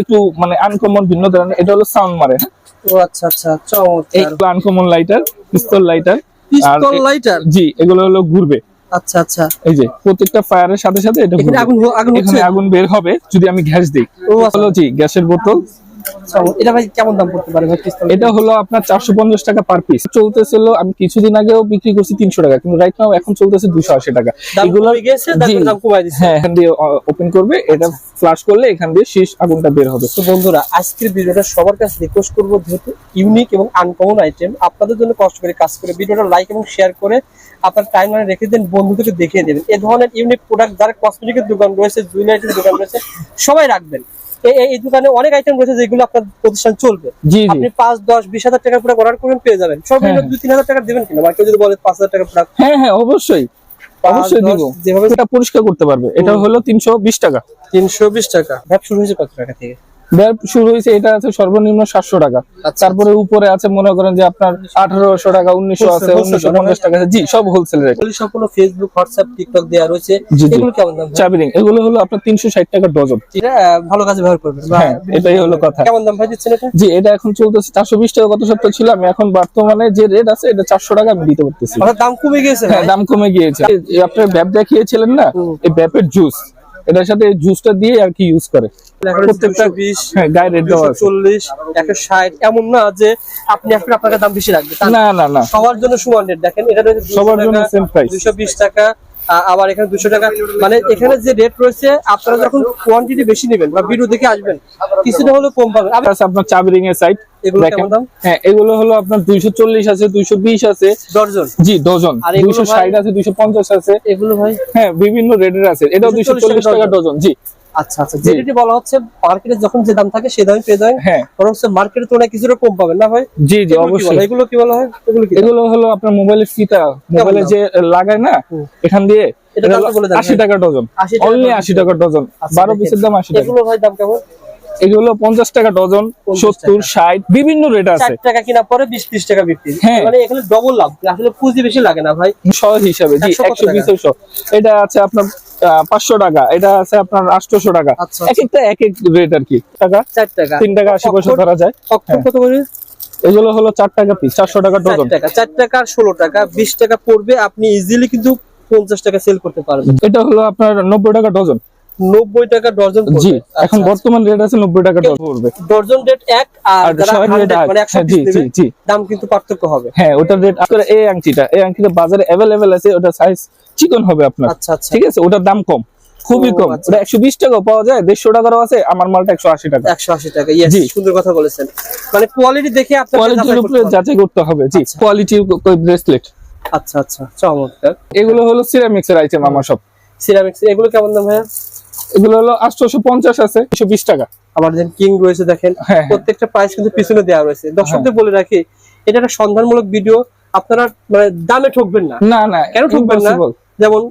একটু মানে আনকমন ভিন্ন ধরনের এটা হলো সাউন্ড মারে। হ্যাঁ? ও আচ্ছা আচ্ছা চমৎকার। এইগুলো uncommon lighter pistol lighter pistol lighter জি এগুলো হলো ঘুরবে। আচ্ছা আচ্ছা। এই যে প্রত্যেকটা ফায়ারের সাথে সাথে এটা আগুন আগুন হচ্ছে? এখানে আগুন বের হবে যদি আমি গ্যাস দিই। ও আচ্ছা। জি গ্যাসের বোতল। এটা ভাই কেমন দাম পড়তে পারে এটা হলো আপনার চারশো পঞ্চাশ টাকা পার পিস চলতেছিল আমি কিছুদিন আগেও বিক্রি করছি তিনশো টাকা কিন্তু রাইট নাও এখন চলতেছে দুশো আশি টাকা। এগুলো হ্যাঁ এখান দিয়ে ওপেন করবে এটা ফ্লাশ করলে এখান দিয়ে শীষ আগুনটা বের হবে। তো বন্ধুরা আজকের ভিডিওটা সবার কাছে রিকোয়েস্ট করব যেহেতু ইউনিক এবং আনকমন আইটেম আপনাদের জন্য কষ্ট করে কাজ করে ভিডিওটা লাইক এবং শেয়ার করে আপনার টাইম লাইনে রেখে দেন বন্ধুদেরকে দেখিয়ে দেবেন। এই ধরনের ইউনিক প্রোডাক্ট যারা কসমেটিকের দোকান রয়েছে জুয়েলারির দোকান রয়েছে সবাই রাখবেন। এই- দোকানে অনেক আইটেম রয়েছে যেগুলো আপনার প্রতিষ্ঠান চলবে। আপনি পাঁচ দশ বিশ হাজার টাকার প্রোডাক্ট অর্ডার করবেন পেয়ে যাবেন। সর্বনিম্ন হ্যাঁ। দুই তিন হাজার টাকা দেবেন কিনা? কেউ যদি বলে পাঁচ হাজার টাকার প্রোডাক্ট হ্যাঁ হ্যাঁ অবশ্যই। অবশ্যই দিব। যেভাবে এটা পরিষ্কার করতে পারবে। এটা হলো তিনশো বিশ টাকা। তিনশো বিশ টাকা। ব্যবসা শুরু হয়েছে কত টাকা থেকে? ব্যয় শুরু হয়েছে এটা আছে সর্বনিম্ন সাতশো টাকা। আচ্ছা। তারপরে উপরে আছে মনে করেন যে আপনার আঠারোশো টাকা উনিশশো আছে উনিশশো পঞ্চাশ টাকা আছে। জি সব হোলসেল রেট সম্পূর্ণ ফেসবুক হোয়াটসঅ্যাপ টিকটক দেওয়া রয়েছে। এগুলো কেমন দাম? চাবিরিং এগুলো হলো আপনার তিনশো ষাট টাকা ডজন। ভালো কাজে ব্যবহার করবেন হ্যাঁ, এটাই হলো কথা। কেমন দাম ভাই দিচ্ছেন এটা? জি এটা এখন চলতেছে চারশো বিশ টাকা গত সপ্তাহ ছিল। আমি এখন বর্তমানে যে রেট আছে এটা চারশো টাকা আমি দিতে পারতেছি। দাম কমে গিয়েছে হ্যাঁ দাম কমে গিয়েছে। আপনার ব্যাপ দেখিয়েছিলেন না। এই ব্যাপের জুস এটার সাথে জুসটা দিয়ে আর কি ইউজ করে। এখন প্রত্যেকটা 220, হ্যাঁ গায়ে রেট দেওয়া আছে। 240, 160 এমন না যে আপনি এখন আপনার দাম বেশি রাখবে। না। না না সবার জন্য সমান রেট দেখেন। 200 সবার জন্য টাকা, same 220 টাকা আবার এখানে দুশো টাকা। মানে এখানে যে রেট রয়েছে আপনারা যখন কোয়ান্টিটি বেশি নেবেন বা ভিডিও দেখে আসবেন কিছুটা হলেও কম পাবেন। আপনার চাবিরিং এর সাইড? হ্যাঁ এগুলো হলো আপনার দুইশো চল্লিশ আছে দুইশো বিশ আছে। জি দুইশো ষাট আছে দুইশো পঞ্চাশ আছে। এগুলো ভাই? হ্যাঁ বিভিন্ন রেটের আছে। এটাও দুইশো চল্লিশ টাকা ডজন জি। আচ্ছা আচ্ছা যে বলা হচ্ছে মার্কেটে যখন যে দাম থাকে সে দামে পেয়ে যাবেন। হ্যাঁ। বরং মার্কেটের তুলনায় কিছুটা কম পাবেন না ভাই? জি জি? অবশ্যই। এগুলো কি বলা হয়? এগুলো হলো আপনার মোবাইলের ফিতা মোবাইলে যে লাগায় না এখান দিয়ে বলে দেন, আশি টাকা ডজন 80 অনলি আশি টাকা ডজন আচ্ছা, বারো পিসের দাম আশি টাকা। এগুলো ভাই দাম কেমন? এগুলো পঞ্চাশ টাকা ডজন 50 সত্তর ষাট বিভিন্ন রেট আছে। টাকা কিনা পরে বিশ ত্রিশ টাকা বিক্রি। হ্যাঁ। মানে এখানে ডবল লাভ। আসলে পুঁজি বেশি লাগে না ভাই। শ হিসাবে জি একশো বিশ এটা আছে আপনার পাঁচশো টাকা। এটা আছে আপনার আটশোশো টাকা। এক একটা এক এক রেট আর কি। টাকা? চার টাকা। তিন টাকা আশি পয়সা ধরা যায়। কত করে? এগুলো হলো চার টাকা পিস চারশো টাকা ডজন টাকা চার টাকা ষোলো টাকা। বিশ টাকা পড়বে আপনি ইজিলি কিন্তু পঞ্চাশ টাকা সেল করতে পারবেন। এটা হলো আপনার নব্বই টাকা ডজন নব্বই টাকা ডর্জন পড়বে। জি আচ্ছা, এখন বর্তমান রেট আছে নব্বই টাকা ডজন পড়বে। ডর্জন রেট এক আর 100 মানে একশো হ্যাঁ, জি জি জি। দাম কিন্তু পার্থক্য হবে। হ্যাঁ ওটার রেট আপনার এই আংটিটা। এই আংটিটা বাজারে অ্যাভেলেবেল আছে ওটা সাইজ চিকন হবে আপনার। আচ্ছা আচ্ছা। ঠিক আছে? ওটার দাম কম খুবই কম। আচ্ছা। ওটা একশো বিশ টাকাও পাওয়া যায় দেড়শো টাকারও আছে আমার মালটা একশো আশি টাকা। একশো আশি টাকা ইয়েস জি। সুন্দর কথা বলেছেন। মানে কোয়ালিটি দেখে আপনার কোয়ালিটির উপরে যাচাই করতে হবে জি। আচ্ছা। কোয়ালিটি ব্রেসলেট আচ্ছা আচ্ছা চমৎকার। এগুলো হলো সিরামিক্স এর আইটেম আমার সব। সিরামিক্স এগুলো কেমন দাম ভাইয়া? এগুলো হলো আটশোশো পঞ্চাশ আছে একশো বিশ টাকা। আমার যে কিং রয়েছে দেখেন হ্যাঁ, হ্যাঁ। প্রত্যেকটা প্রাইস কিন্তু পিছনে দেওয়া রয়েছে। দর্শকদের বলে রাখি এটা একটা সন্ধানমূলক ভিডিও আপনারা মানে দামে ঠকবেন না। না না কেন ঠকবেন না? যেমন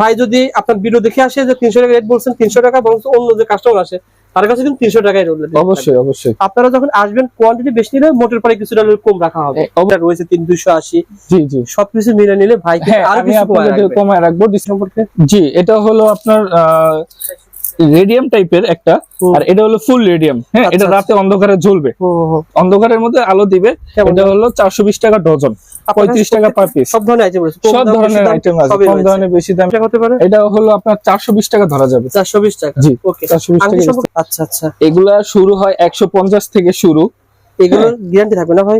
ভাই যদি আপনার ভিডিও দেখে আসে যে তিনশো টাকা রেট বলছেন তিনশো টাকা বরং অন্য যে কাস্টমার আসে তার কাছে কিন্তু তিনশো রোল অবশ্যই অবশ্যই। আপনারা যখন আসবেন কোয়ান্টিটি বেশি নিলে মোটের পরে কিছুটা কম রাখা হবে। রয়েছে তিন দুইশো আশি। জি জি। সবকিছু মিলে নিলে ভাই হ্যাঁ আমি কিছু কমায় রাখব। ডিসকাউন্ট জি এটা হলো আপনার রেডিয়াম টাইপের একটা। আর এটা হলো ফুল রেডিয়াম। হ্যাঁ আচ্ছা, এটা রাতে অন্ধকারে জ্বলবে। ও। অন্ধকারের মধ্যে আলো দিবে এটা হলো চারশো বিশ টাকা ডজন পঁয়ত্রিশ টাকা পার পিস সব ধরনের আইটেম সব বেশি ধরনের আইটেম আছে কম। ধরনের বেশি দাম। হতে পারে? এটা হলো আপনার চারশো বিশ টাকা ধরা যাবে। চারশো বিশ টাকা? জি ওকে চারশো বিশ টাকা আচ্ছা আচ্ছা। এগুলা শুরু হয় একশো পঞ্চাশ থেকে শুরু। এগুলোর গ্যারান্টি থাকবে না ভাই?